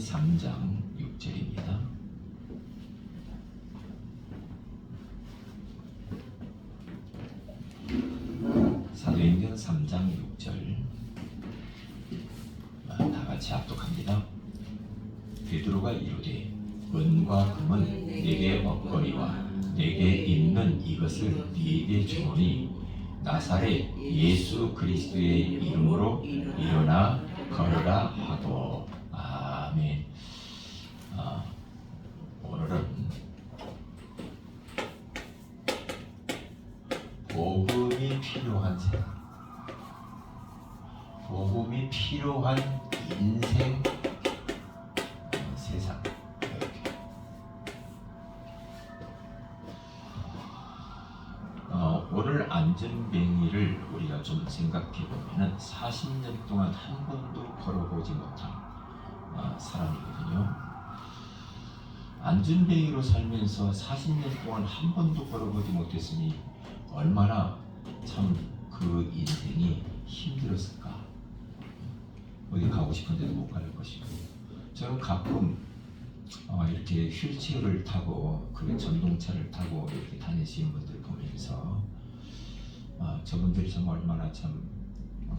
3장 6절입니다. 사도행전 3장 6절 아, 다 같이 합독합니다. 베드로가 이르되 은과 금은 내게 먹거리와 내게 있는 이것을 네게 주노니 나사렛 예수 그리스도의 이름으로 일어나 걸어라 하고 아멘. 아, 오늘은 복음이 필요한 세상, 복음이 필요한 인생 어, 세상 이렇게. 어, 오늘 안전뱅이를 우리가 좀 생각해 보면은 40년 동안 한 번도 걸어보지 못한 어, 사람이거든요. 안전뱅이로 살면서 40년 동안 한 번도 걸어보지 못했으니 얼마나 참 그 인생이 힘들었을까. 어디 가고 싶은데도 못 갈 것이고. 저는 가끔 어, 이렇게 휠체어를 타고 그 전동차를 타고 이렇게 다니시는 분들 보면서 아, 저분들이 참 얼마나 참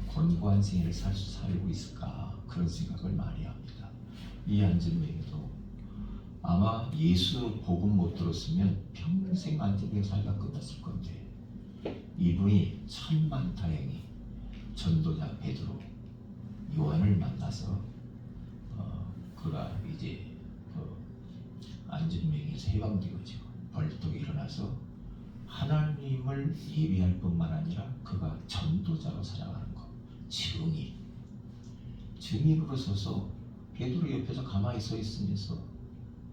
권고한 생애를 살수 살고 있을까 그런 생각을 많이 합니다. 이 안전뱅이도 아마 예수 복음 못 들었으면 평생 안전뱅이 살다 끝났을 건데 이분이 천만 다행히 전도자 베드로 요한을 만나서 어, 그가 이제 그 안전뱅이에서 해방되어지고 벌떡 일어나서 하나님을 예비할 뿐만 아니라 그가 전도자로 살아가는 것 증인. 증인으로 서서 베드로 옆에서 가만히 서 있으면서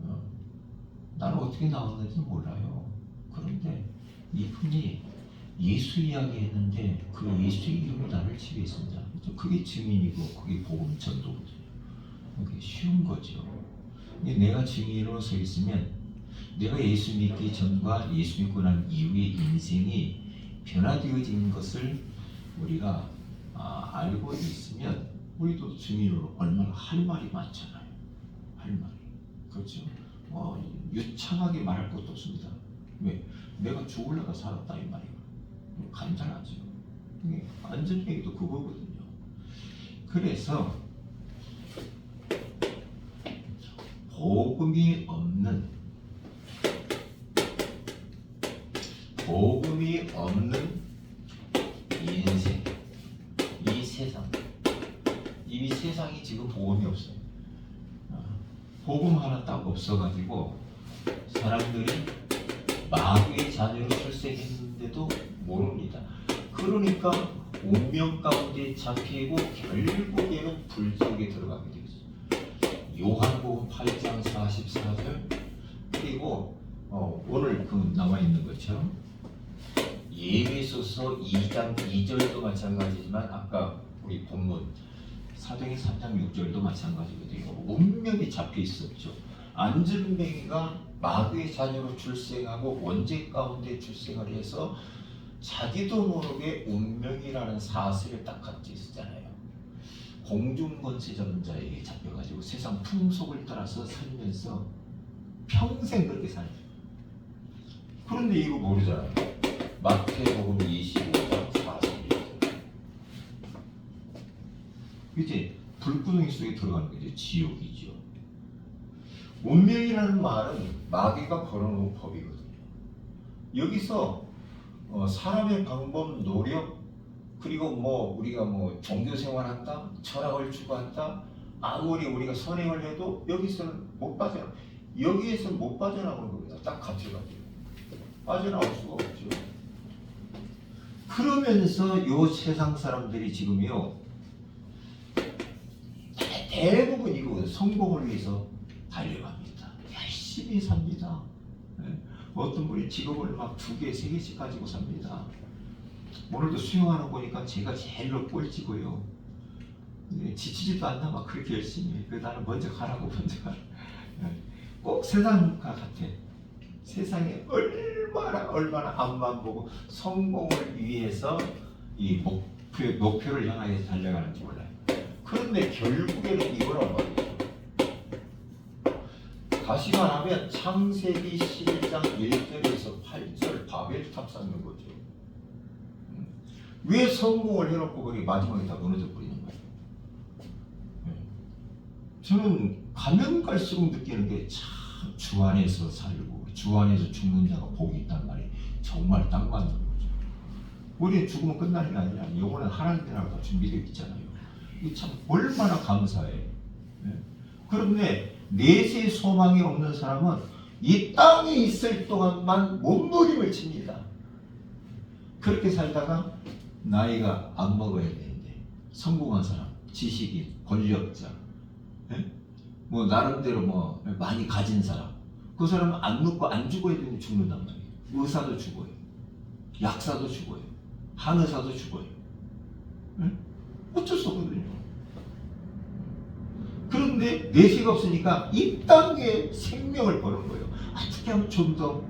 어, 나는 어떻게 나왔는지 몰라요. 그런데 이분이 예수 이야기했는데 그 예수 이름이 나를 지배했습니다 그게 증인이고 그게 복음 전도거든요 그게 쉬운 거죠 근데 내가 증인으로 서 있으면 내가 예수 믿기 전과 예수 믿고 난 이후의 인생이 변화되어진 것을 우리가 아, 알고 있으면 우리도 증인으로 얼마나 할 말이 많잖아요. 할 말이 그렇죠. 뭐 유창하게 말할 것도 없습니다. 왜? 내가 죽을래가 살았다 이 말이에요. 간단하죠. 이게 안전뱅이도 그거거든요. 그래서 복음이 없는 복음이 없는 인생 이 세상 이 세상이 지금 복음이 없어요 아, 복음 하나 딱 없어가지고 사람들이 마귀의 자녀로 출생했는데도 모릅니다 그러니까 운명 가운데 잡히고 결국에는 불 속에 들어가게 되죠 요한복음 8장 44절 그리고 어, 오늘 그 나와 있는 것처럼 예배소서 2장 2절도 마찬가지지만 아까 우리 본문 사도행 3장 6절도 마찬가지거든요. 운명이 잡혀 있었죠. 안전뱅이가 마귀의 자녀로 출생하고 원죄 가운데 출생을 해서 자기도 모르게 운명이라는 사슬에 딱 갖고 있었잖아요. 공중권세 잡는 자에게 잡혀가지고 세상 풍속을 따라서 살면서 평생 그렇게 살죠. 그런데 이거 모르잖아요. 마태복음 25장 40절. 이제 불구덩이 속에 들어가는 게 이제 지옥이죠. 운명이라는 말은 마귀가 걸어놓은 법이거든요. 여기서 어, 사람의 방법, 노력, 그리고 뭐 우리가 뭐 종교 생활한다, 철학을 추구한다, 아무리 우리가 선행을 해도 여기서는 못 빠져. 여기에서 못 빠져나오는 겁니다. 딱 갇혀가지고 빠져나올 수가 없죠. 그러면서 요 세상 사람들이 지금요 대- 대부분 이거 성공을 위해서 달려갑니다. 열심히 삽니다. 예. 어떤 분이 직업을 막 두 개, 세 개씩 가지고 삽니다. 오늘도 수영하는 거 보니까 제가 제일로 꼴찌고요. 예, 지치지도 않나 막 그렇게 열심히 해. 그래서 나는 먼저 가라고 먼저 가라. 예. 꼭 세상과 같아. 세상에 얼마나 얼마나 앞만 보고 성공을 위해서 이 목표, 목표를 향하여 달려가는지 몰라요. 그런데 결국에는 이거란 말이죠. 다시 말하면 창세기 11장 1절에서 8절 바벨 탑 쌓는 거죠. 음. 왜 성공을 해놓고 거기 마지막에 다 무너져 버리는 거예요? 네. 저는 가면 갈수록 느끼는 게 참 주 안에서 살고 주 안에서 죽는 자가 복이 있단 말이 정말 딱 맞는 거죠. 우리는 죽으면 끝나는 게 아니라 영혼은 하나님 나라가 다 준비되어 있잖아요. 이게 참 얼마나 감사해. 네. 그런데 내세 소망이 없는 사람은 이 땅에 있을 동안만 몸부림을 칩니다. 그렇게 살다가 나이가 안 먹어야 되는데 성공한 사람, 지식인, 권력자, 예? 뭐 나름대로 뭐 많이 가진 사람, 그 사람은 안 눕고 안 죽어야 되는데 죽는단 말이에요. 의사도 죽어요, 약사도 죽어요, 한의사도 죽어요. 예? 어쩔 수 없거든요. 그런데 내시가 없으니까 이 땅에 생명을 버는 거예요. 어떻게 하면 좀 더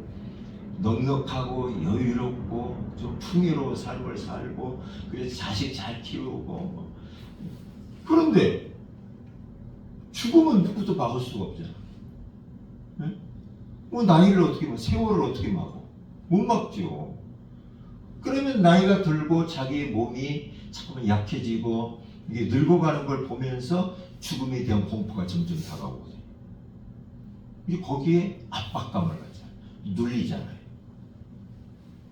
넉넉하고 여유롭고 좀 풍요로운 삶을 살고 그래서 자식 잘 키우고 뭐. 그런데 죽으면 누구도 막을 수가 없잖아. 네? 뭐 나이를 어떻게 막 세월을 어떻게 막어? 못 막죠. 그러면 나이가 들고 자기의 몸이 자꾸만 약해지고 이게 늙어가는 걸 보면서 죽음에 대한 공포가 점점 다가오거든요. 이게 거기에 압박감을 가잖아요. 눌리잖아요.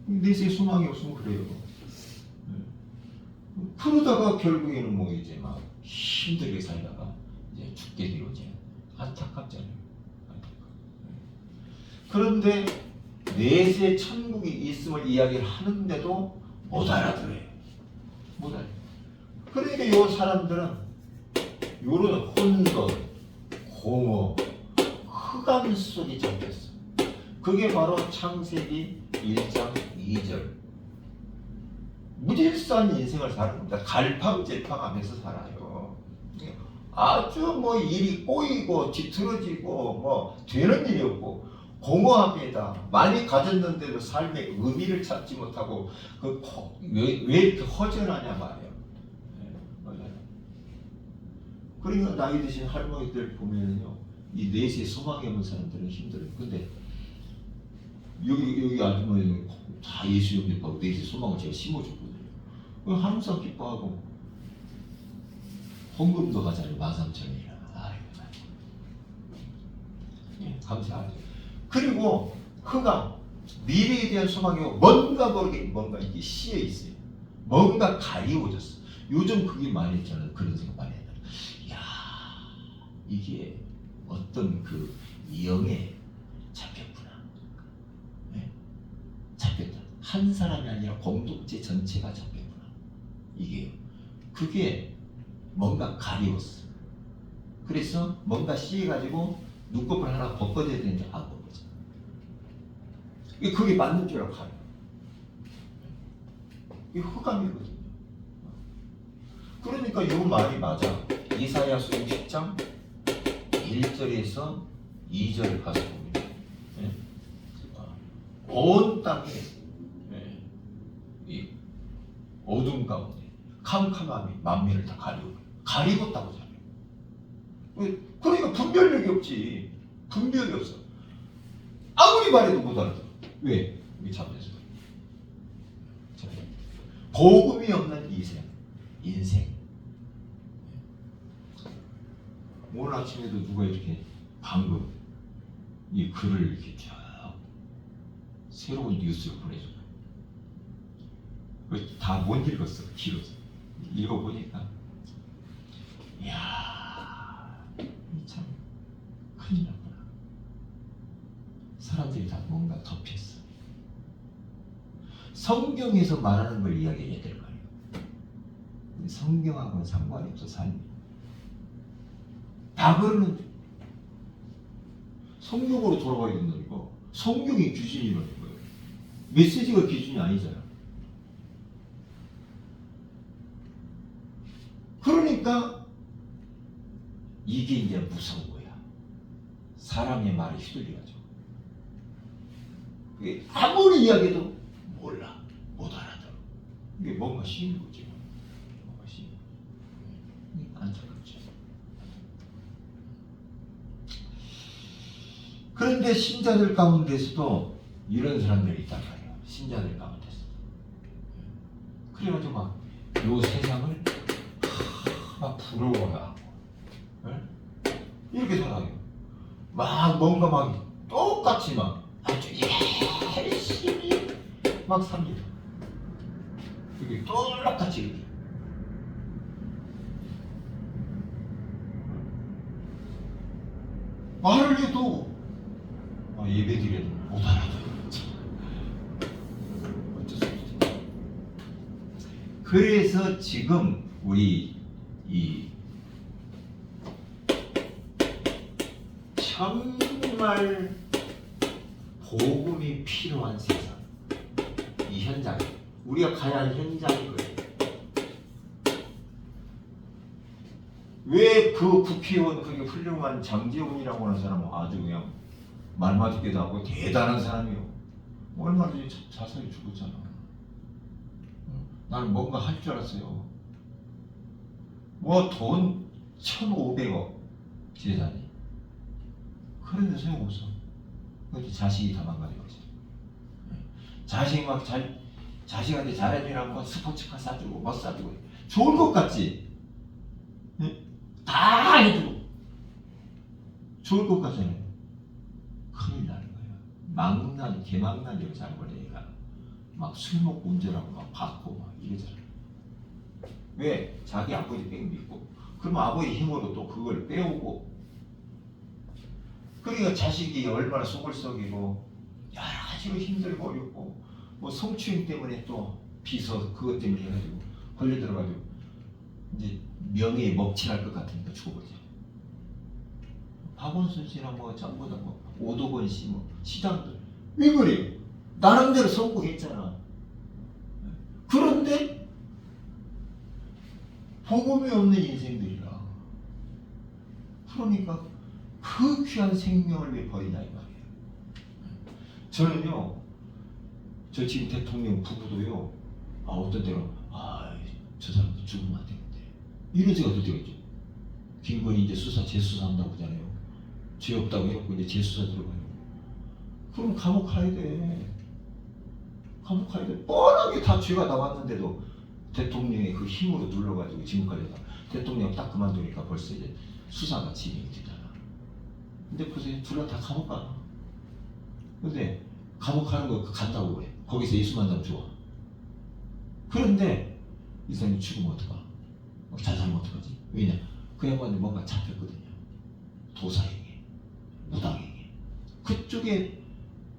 내세 소망이 없으면 그래요. 네. 그러다가 결국에는 뭐 이제 막 힘들게 살다가 이제 죽게 되고 이제 안타깝잖아요. 안타깝. 네. 그런데 내세 천국이 있음을 이야기를 하는데도 못 알아들어요. 못 알아. 그러니까 요 사람들은 요런 혼돈, 공허, 흑암 속에 잠겼어. 그게 바로 창세기 1장 2절. 무질서한 인생을 사는 겁니다. 갈팡질팡하면서 살아요. 아주 뭐 일이 꼬이고 뒤틀어지고 뭐 되는 일이 없고 공허합니다. 많이 가졌는데도 삶의 의미를 찾지 못하고 그 왜왜 왜 이렇게 허전하냐 말이에요. 네, 맞아요. 그러니까 나이 드신 할머니들 보면요, 이 넷에 소망이 없는 사람들은 힘들어요. 근데 여기 여기 아주머니 다 예수 영접하고 넷에 소망을 제가 심어줬거든요. 항상 기뻐하고 헌금도 가잖아요. 만삼천이라. 참. 예, 감사하죠. 그리고 흑암 미래에 대한 소망이 뭔가 모르게 뭔가 이게 씌여 있어요. 뭔가 가리워졌어. 요즘 그게 많이 있잖아요. 그런 생각 많이 해요. 야 이게 어떤 그 영에 잡혔구나. 네? 잡혔다. 한 사람이 아니라 공동체 전체가 잡혔구나. 이게 그게 뭔가 가리웠어. 그래서 뭔가 씌해가지고 눈곱을 하나 벗겨야 되는데 안 벗겨져. 이게 그게 맞는 줄 알고 가요. 이게 흑암이거든요. 그러니까 이 말이 맞아. 이사야서 60장 1절에서 2절을 가서 봅니다. 예? 온 땅에 예, 이 어둠 가운데 캄캄함이 만민을 다 가리고 가리웠다고 하잖아요. 왜? 그러니까 분별력이 없지. 분별이 없어. 아무리 말해도 못 알아들어. 왜? 이게 잡혀서. 복음이 없는 이생, 인생. 오늘 아침에도 누가 이렇게 방금 이 글을 이렇게 쭉 새로운 뉴스를 보내줘요. 다못 읽었어. 길어서. 읽어보니까 이야 참 큰일 났구나. 사람들이 다 뭔가 덮였어. 성경에서 말하는 걸 이야기해야 될거 아니에요. 성경하고는 상관이 없어 삶이. 다 그러는 성경으로 돌아가야 된다니까. 성경이 기준이라는 거예요. 메시지가 기준이 아니잖아. 그러니까 이게 이제 무서운 거야. 사람의 말에 휘둘려가지고. 이게 아무리 이야기해도 몰라. 못 알아들어. 이게 뭔가 쉬운 거지. 뭔가 쉬운 거. 안타깝죠. 그런데 신자들 가운데서도 이런 사람들이 있단 말이에요. 신자들 가운데서. 그래가지고 막 요 세상을 막 부러워하고 예? 이렇게 살아요. 막 뭔가 막 똑같이 막 아주 열심히 막 삽니다. 이게 똑같이. 말을 해도 아, 못. 참. 어쩔 수 없죠. 그래서 지금 우리 이 정말 복음이 필요한 세상 이 현장 우리가 가야 할 현장이 그래요. 왜 그 국회의원 그게 훌륭한 장재훈이라고 하는 사람은 아주 그냥 말만 듣기도 하고 대단한 사람이요. 얼마나 전에 자- 자살이 죽었잖아. 응? 나는 뭔가 할 줄 알았어요. 뭐 돈 1,500억 재산이. 그런데 소용없어. 그것도 자식이 다 망가진 거지. 응? 자식 막 잘, 자식한테 잘해주라고 뭐 스포츠카 사주고 뭐 사주고 좋을 것 같지? 응? 다 해주고 좋을 것 같잖아요. 망난, 개망난이라고 잘 보내니까 막술 먹고 운전하고 막 받고 막 이러잖아. 왜? 자기 아버지 뺑 믿고. 그러면 아버지 힘으로 또 그걸 빼오고. 그러니까 자식이 얼마나 속을 썩이고 여러 가지로 힘들고 어렵고 뭐 성추행 때문에 또 비서 그것 때문에 해가지고 걸려 들어가지고 이제 명예에 먹칠할 것 같으니까 죽어버리죠. 박원순 씨나 뭐 전부 다뭐 오도건 씨뭐 시장들 왜 그래요? 나름대로 성공했잖아. 그런데 복음이 없는 인생들이라. 그러니까 그 귀한 생명을 왜 버리냐 이 말이에요. 저는요, 저 지금 대통령 부부도요, 아 어떤 때로 아저 사람 죽으면 안 되는데 이런 생각 들 때가 있죠. 김건희 이제 수사 재수사한다고 하잖아요. 죄 없다고 해갖고 이제 재수사 들어가요. 그럼 감옥 가야 돼. 감옥 가야 돼. 뻔하게 다 죄가 나왔는데도 대통령의 그 힘으로 눌러가지고 지금까지 다 대통령 딱 그만두니까 벌써 이제 수사가 진행이 되잖아. 근데 보세요. 둘다 감옥 가. 근데 감옥 가는 거 간다고 그래. 거기서 예수 만나면 좋아. 그런데 이 사람이 죽으면 어떡하? 어, 자살하면 어떡하지? 왜냐? 그 양반이 뭔가 잡혔거든요. 도사에게, 무당에게. 그쪽에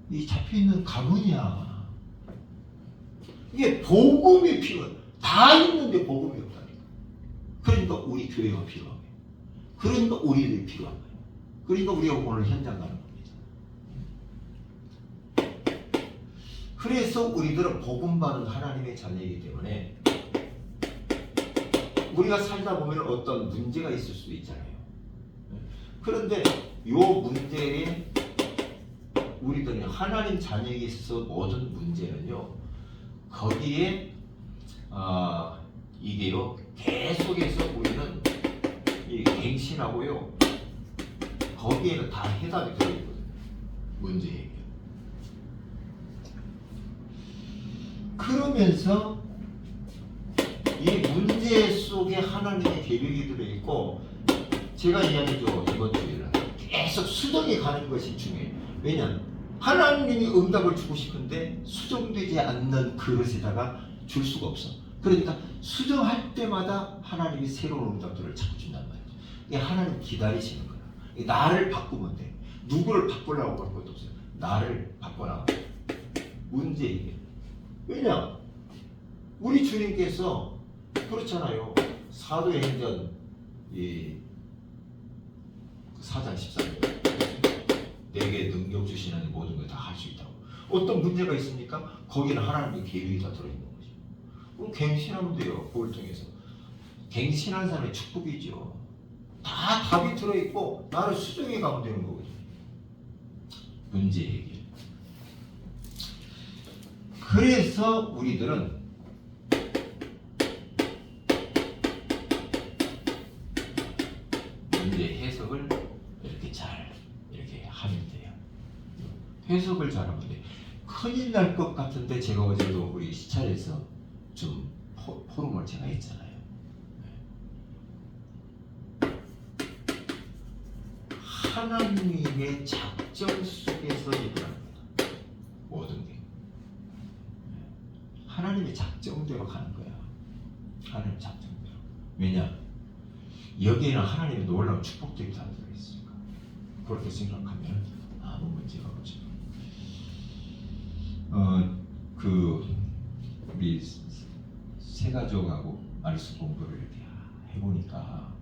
이 잡혀 있는 가문이야. 이게 복음이 필요해. 다 있는데 복음이 없다니까. 그러니까 우리 교회가 거예요. 그러니까 우리들이 필요한 거예요. 그러니까 우리가 오늘 현장 가는 겁니다. 그래서 우리들은 복음 받은 하나님의 자녀이기 때문에 우리가 살다 보면 어떤 문제가 있을 수도 있잖아요. 그런데 요 문제에 우리들이 하나님 자녀에게 있어서 모든 문제는요 거기에 아 이게요 계속해서 우리는 이 갱신하고요 거기에는 다 해답이 들어있거든요 문제 해결. 그러면서 이 문제 속에 하나님의 계획이 들어있고 제가 이야기죠 이번 주일날 계속 수정해 가는 것이 중요해요. 왜냐 하나님이 응답을 주고 싶은데 수정되지 않는 그릇에다가 줄 수가 없어. 그러니까 수정할 때마다 하나님이 새로운 응답들을 자꾸 준단 말이죠. 이게 하나님 기다리시는 거야. 나를 바꾸면 돼. 누구를 바꾸려고 할 것도 없어요. 나를 바꿔라. 문제 이게. 왜냐? 우리 주님께서 그렇잖아요. 사도행전 이 4장 14절 내게 능력 주시는 모든 걸 다 할 수 있다고. 어떤 문제가 있습니까? 거기는 하나님의 계획이 다 들어있는 거죠. 그럼 갱신하면 돼요. 그걸 통해서. 갱신한 사람의 축복이죠. 다 답이 들어있고 나를 수정해 가면 되는 거거든요. 문제 해결. 그래서 우리들은 문제 해석을 해석을 잘하면 돼. 큰일 날 것 같은데 제가 어제도 우리 시찰에서 좀 포, 포럼을 제가 했잖아요. 하나님의 작정 속에서 일어나는 거다. 모든 게. 하나님의 작정대로 가는 거야. 하나님 작정대로. 왜냐? 여기에는 하나님의 놀라운 축복들이 다 들어있으니까. 그렇게 생각하면 아무 문제가 없죠. 어, 그 우리 세 가족하고 말씀 공부를 해보니까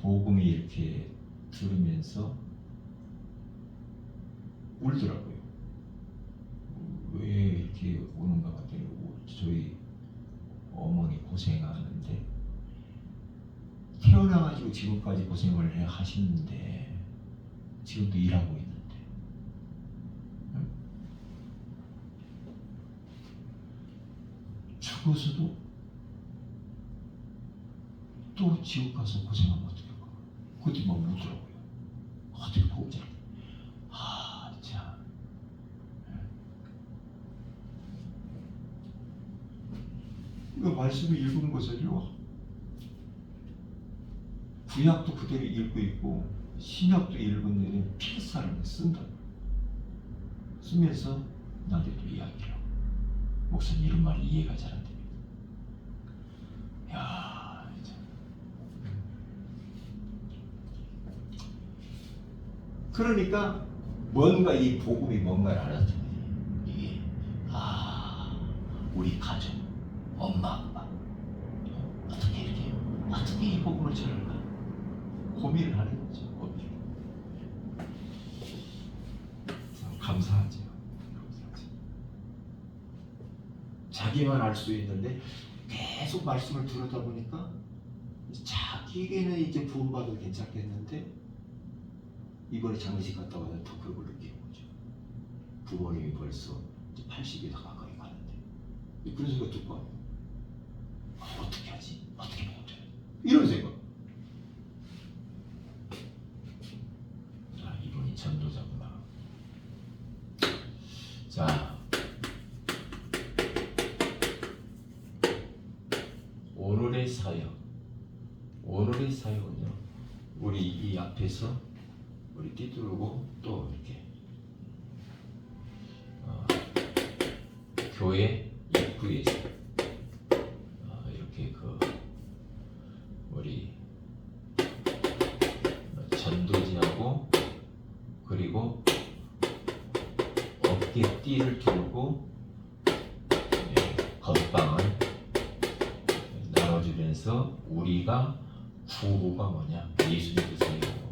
복음이 이렇게 들으면서 울더라고요. 왜 이렇게 우는가 봤더니 저희 어머니 고생하는데 태어나가지고 지금까지 고생을 해 하시는데 지금도 일하고 있는데 응? 죽어서도 또 지옥 가서 고생하면 어떡할까? 그것도 막 울더라고요. 어떻게 보자 아참. 이거 말씀을 읽은 것을요. 구약도 그대로 읽고 있고 신약도 읽었는데 필사를 쓴다. 쓰면서 나한테 또 이야기를 목사님 이런 말이 이해가 잘안됩니다. 야, 참. 그러니까 뭔가 이 복음이 뭔가를 이게 아 우리 가족 엄마 아빠. 어떻게 이렇게 어떻게 이 복음을 전할까? 고민을 하는 거죠 고민 참 감사하죠 자기만 알 수 있는데 계속 말씀을 들었다 보니까 자기에게는 이제 부음받아도 괜찮겠는데 이번에 장례식 갔다 와서 더 그걸 느끼는 거죠 부모님이 벌써 이제 80이 다 가까이 가는데 그런 생각 듣고. 아, 어떻게 하지? 어떻게 먹어야 돼? 이런 생각. 아, 이분이 전도자구나. 자, 오늘의 사역. 오늘의 사역은요. 우리 이 앞에서 우리 띠두르고 또 이렇게. 어, 교회 입구에서 어, 이렇게 그 우리 전도지하고 그리고 어깨 띠를 두르고 예, 건빵을 나눠주면서 우리가 구호가 뭐냐? 예수 믿으세